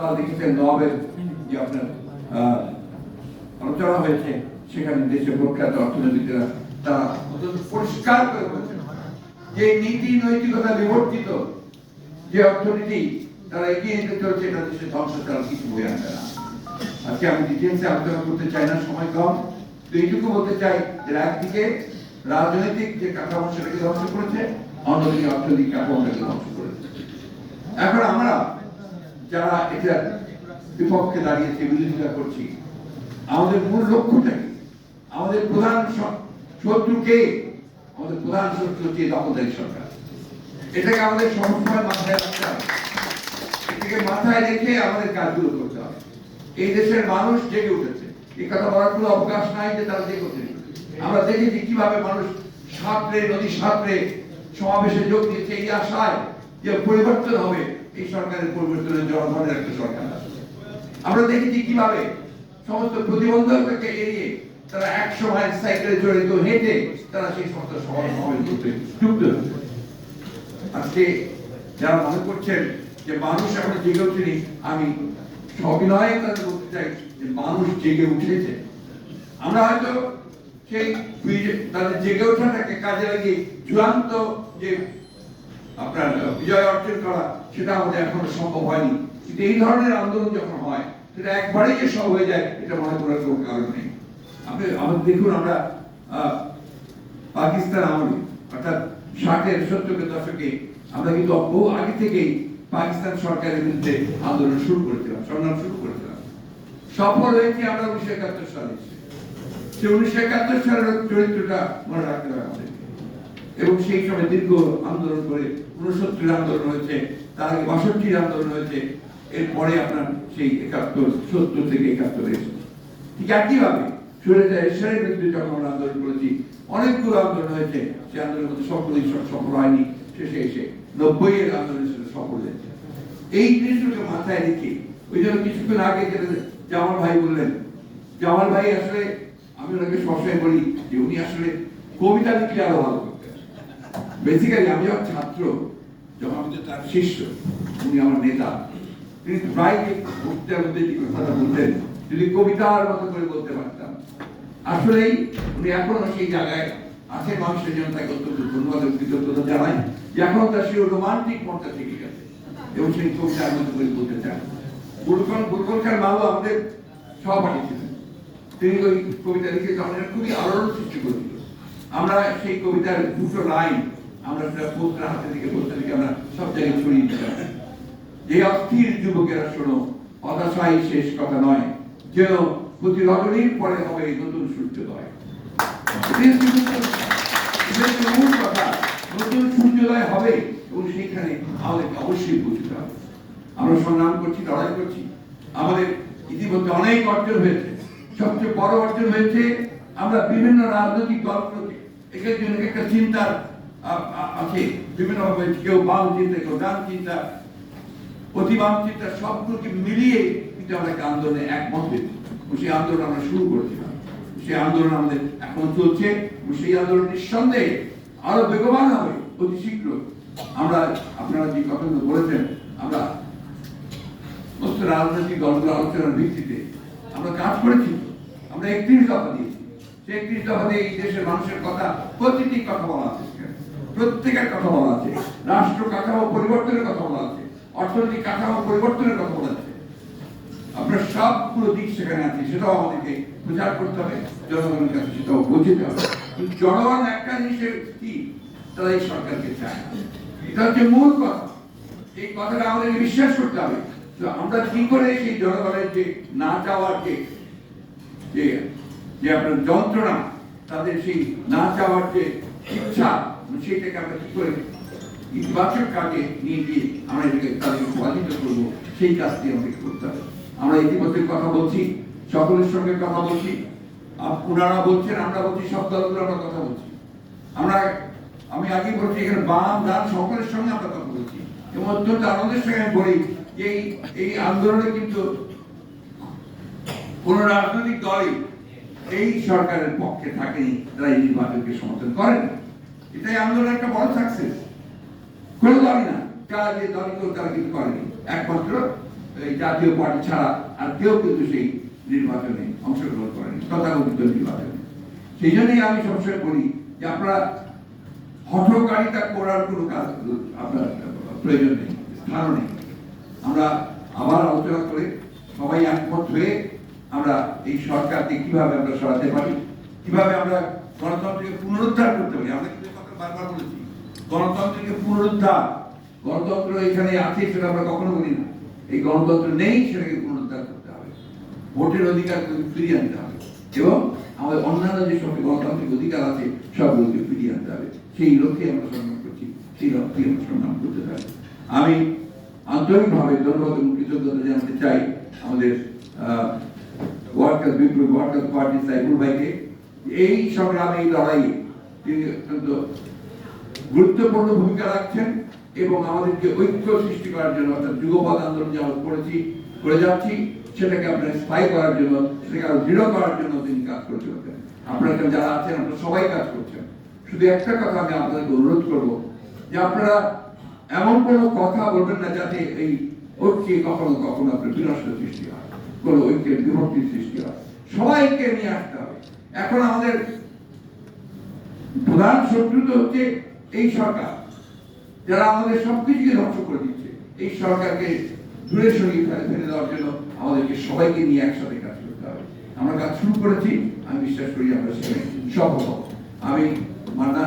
গতকাল দেখেছেন নোবেল যে আপনার আলোচনা হয়েছে, সেখানে দেশের প্রখ্যাত অর্থনীতিরা, তারা পরিষ্কার করে বলেছেন যে নীতি নৈতিকতা বিবর্তিত, যে অর্থনীতি তারা এগিয়ে নিতে চলছে, এটা দেশের ধ্বংস ছাড়া কিছু বয়ে আনবে না। আজকে আমি ডিটেলসে আলোচনা করতে চাই না, সময় কম, তো এইটুকু বলতে চাই যে একদিকে রাজনৈতিক যে কাঠামো সেটাকে ধ্বংস করেছে, অন্যদিকে অর্থনৈতিক কাঠামোটাকে ধ্বংস করেছে। এখন আমরা যারা এটা বিপক্ষে দাঁড়িয়েছে বিরোধিতা করছি আমাদের মূল লক্ষ্যটা কি? আমাদের প্রধান শ- শত্রু কে? আমাদের প্রধান শত্রু হচ্ছে এই সরকার। এটাকে আমাদের সবসময় মাথায় রাখতে হবে। এটাকে মাথায় রেখে আমাদের কাজগুলো করতে হবে। এই দেশের মানুষ জেগে উঠেছে। এই কথা বলার কোনো অবকাশ নাই যে তারা জেগে ওঠেনি আমরা দেখেছি কীভাবে মানুষ সাঁতরে, নদী সাঁতরে সমাবেশে যোগ দিয়েছে এই আশায় যে পরিবর্তন হবে। এই সরকারের পরিবর্তনের জনগণের একটা সরকার আসবে আমরা দেখেছি কীভাবে সমস্ত প্রতিবন্ধকতাকে এড়িয়ে তারা একশো মাইল সাইকেলে জড়িত হেঁটে তারা সেই সমস্ত সভা সমাবেশ করতে যুক্ত আজকে যারা মনে করছেন যে মানুষ এখন জেগে উঠেনি আমি সবিনয় তাদের বলতে চাই যে মানুষ জেগে উঠেছে। আমরা হয়তো সেই তাদের জেগে ওঠাটাকে কাজে লাগিয়ে চূড়ান্ত যে আপনার বিজয় অর্জন করা, সেটা আমাদের এখনও সম্ভব হয়নি। কিন্তু এই ধরনের আন্দোলন যখন হয়, সেটা একবারেই যে সব হয়ে যায়, এটা মনে করার কোনো কারণ নেই। আপনি আমাদের দেখুন আমরা পাকিস্তান আমলে, অর্থাৎ ষাটের, সত্তরের দশকে, আমরা কিন্তু বহু আগে থেকেই পাকিস্তান সরকারের বিরুদ্ধে আন্দোলন শুরু করেছিলাম, সংগ্রাম শুরু করেছিলাম। সফল হয়েছে আমরা উনিশশো একাত্তর সালে। সে উনিশশো একাত্তর সালের চরিত্রটা মনে রাখতে হবে আমাদেরকে এবং সেই সময় দীর্ঘ আন্দোলন করে উনসত্তর আন্দোলন হয়েছে, তার আগে বাষট্টির আন্দোলন হয়েছে, এরপরে আপনার সেই একাত্তর, সত্তর থেকে একাত্তর এসেছে। ঠিক একইভাবে সুরেন্দ্র এরশাদের বিরুদ্ধে যখন আমরা আন্দোলন করেছি, অনেকগুলো আন্দোলন হয়েছে, সে আন্দোলনের মধ্যে সকলেই সফল হয়নি, শেষে এসে নব্বই এর আন্দোলন সেটা সফল হয়েছে। এই জিনিসগুলোকে মাথায় রেখে, ওই জন্য কিছুক্ষণ আগে জামাল ভাই বললেন, জামাল ভাই আসলে, আমি ওনাকে সবসময় বলি যে উনি আসলে কবিতা লিখলে আরও ভালো। বেসিক্যালি আমি যখন ছাত্র, যখন আমি তো তার শিষ্য, উনি আমার নেতা, তিনি প্রায় বক্তৃতার মধ্যে যে কথাটা বলতেন, যদি কবিতার মতো করে বলতে পারতাম। আসলেই উনি এখনও সেই জায়গায় আছেন মানুষের জন্য তাকে অত্যন্ত ধন্যবাদ এবং কৃতজ্ঞতা জানাই। যে এখনও তার সেই রোমান্টিক মনটা থেকে গেছে, এবং সেই কবিতার মতো করে বলতে চান বুলকন খান বাবু আমাদের সহপাঠী ছিলেন। তিনি ওই কবিতা লিখে আমাদের খুবই আলোড়ন সৃষ্টি করেছিল আমরা সেই কবিতার দুটো লাইন আমরা সেটা হাতে থেকে পোস্টার থেকে আমরা সব জায়গায় ছড়িয়ে দিতাম যে অস্থির যুবকেরা শোনো, হতাশাই শেষ কথা নয়। যেন প্রতি রজনীর পরে হবে নতুন সূর্যোদয়। কথা। নতুন সূর্যোদয় হবে এবং সেইখানে আমাদেরকে অবশ্যই বুঝতে হবে। আমরা সংগ্রাম করছি, লড়াই করছি। আমাদের ইতিমধ্যে অনেক অর্জন হয়েছে। সবচেয়ে বড় অর্জন হয়েছে, আমরা বিভিন্ন রাজনৈতিক দলগুলোকে একের জন্য একটা চিন্তার আছে। বিভিন্ন ভাবে কেউ বাম চিন্তা, কেউ ডান চিন্তা অতি বাম চিন্তা, সবগুলোকে মিলিয়ে কিন্তু আমরা একটা আন্দোলনে একমত হয়েছি। সেই আন্দোলন আমরা শুরু করেছিলাম। সেই আন্দোলন আমাদের এখন চলছে। সেই আন্দোলন নিঃসন্দেহে আরও বেগবান হবে অতি শীঘ্র। আমরা, আপনারা যে কথাগুলো বলেছেন, আমরা রাজনৈতিক দলগুলো আলোচনার ভিত্তিতে আমরা কাজ করেছি। আমরা একত্রিশ দফা দিয়েছি। সেই একত্রিশ এই দেশের মানুষের কথা প্রতিটি কথা বলা আছে। প্রত্যেকের কথা বলা আছে। রাষ্ট্র কাঠামো পরিবর্তনের কথা বলা আছে। অর্থনৈতিক কাঠামো পরিবর্তনের কথা বলা আছে। আপনার সবগুলো দিক সেখানে আছে, সেটাও আমাদেরকে প্রচার করতে হবে, জনগণের কাছে সেটাও বোঝাতে হবে। জনগণ একটা জিনিসের কি? তারা এই সরকারকে চায় এটা হচ্ছে মূল কথা। এই কথাটা আমাদেরকে বিশ্বাস করতে হবে। আমরা কি করে সেই জনগণের যে না চাওয়ার যে যে আপনার যন্ত্রণা, তাদের সেই না চাওয়ার যে ইচ্ছা সেইটাকে আমরা কি করে ইতিবাচক কাজে নিয়ে গিয়ে আমরা এটাকে তাদেরকে বাধিত করব, সেই কাজটি আমাদের করতে হবে। আমরা ইতিমধ্যে কথা বলছি, সকলের সঙ্গে কথা বলছি ওনারা বলছেন, আমরা বলছি, সব দলগুলো আমরা কথা বলছি। আমরা, আমি আগে বলছি, এখানে বাম, ডান, সকলের সঙ্গে আমরা কথা বলছি। এবং অত্যন্ত আনন্দের সঙ্গে আমি বলি যে এই আন্দোলনে কিন্তু কোন রাজনৈতিক দলই এই সরকারের পক্ষে থাকেনি, তারা এই নির্বাচনকে সমর্থন করেন। এটাই আন্দোলনের একটা বড় সাকসেস কোন দলই না, যারা যে দলই কেউ তারা কিন্তু করেনি। একমাত্র এই জাতীয় পার্টি ছাড়া আর কেউ কিন্তু সেই নির্বাচনে অংশগ্রহণ করেনি, তথাকথিত নির্বাচনে। সেই জন্যই আমি সবসময় বলি যে আপনারা হঠকারিতা করার কোনো কাজ আপনার প্রয়োজন নেই, স্থানও নেই। আমরা আবার আলোচনা করে সবাই একমত হয়ে আমরা এই সরকারকে কীভাবে আমরা সরাতে পারি? কীভাবে আমরা গণতন্ত্রকে পুনরুদ্ধার করতে পারি? আমরা কিন্তু কথা বারবার বলেছি। গণতন্ত্রকে পুনরুদ্ধার। গণতন্ত্র এখানে আছে সেটা আমরা কখনো বলি না। এই গণতন্ত্র নেই, সেটাকে পুনরুদ্ধার করতে হবে। ভোটের অধিকার ফিরিয়ে আনতে হবে। এবং আমাদের অন্যান্য যে সব গণতান্ত্রিক অধিকার আছে, সবগুলোকে ফিরিয়ে আনতে হবে। সেই লক্ষ্যে আমরা সংগ্রাম করছি। সেই লক্ষ্যে আমরা সংগ্রাম করতে পারি আমি আন্তরিকভাবে ধন্যবাদ এবং কৃতজ্ঞতা জানাতে চাই আমাদের ওয়ার্কার বিপ্লবী ওয়ার্কার পার্টি সাইফুল ভাইকে এই সংগ্রামে এই লড়াইয়ে তিনি অত্যন্ত গুরুত্বপূর্ণ ভূমিকা রাখছেন এবং আমাদেরকে ঐক্য সৃষ্টি করার জন্য অর্থাৎ যুগপৎ আন্দোলন যেমন করেছি, করে যাচ্ছি, সেটাকে আপনার স্থায়ী করার জন্য, সেটাকে আরও দৃঢ় করার জন্য তিনি কাজ করে চলছেন আপনারা যারা আছেন, আপনারা সবাই কাজ করছেন। শুধু একটা কথা আমি আপনাদেরকে অনুরোধ করব যে আপনারা এমন কোনো কথা বলবেন না যাতে এই ঐক্যে কখনো কখনো আপনার বিনষ্ট সৃষ্টি হয়। কোনো ঐক্যের বিভক্তির সৃষ্টি হয়। সবাইকে নিয়ে আসতে হবে। এখন আমাদের প্রধান শত্রু তো হচ্ছে এই সরকার। যারা আমাদের সবকিছুকে ধ্বংস করে দিচ্ছে, এই সরকারকে দূরে সরিয়ে ফেলে ফেলে দেওয়ার জন্য আমাদেরকে সবাইকে নিয়ে একসাথে কাজ করতে হবে। আমরা কাজ শুরু করেছি, আমি বিশ্বাস করি আমরা সেখানে সফল আমি মান্না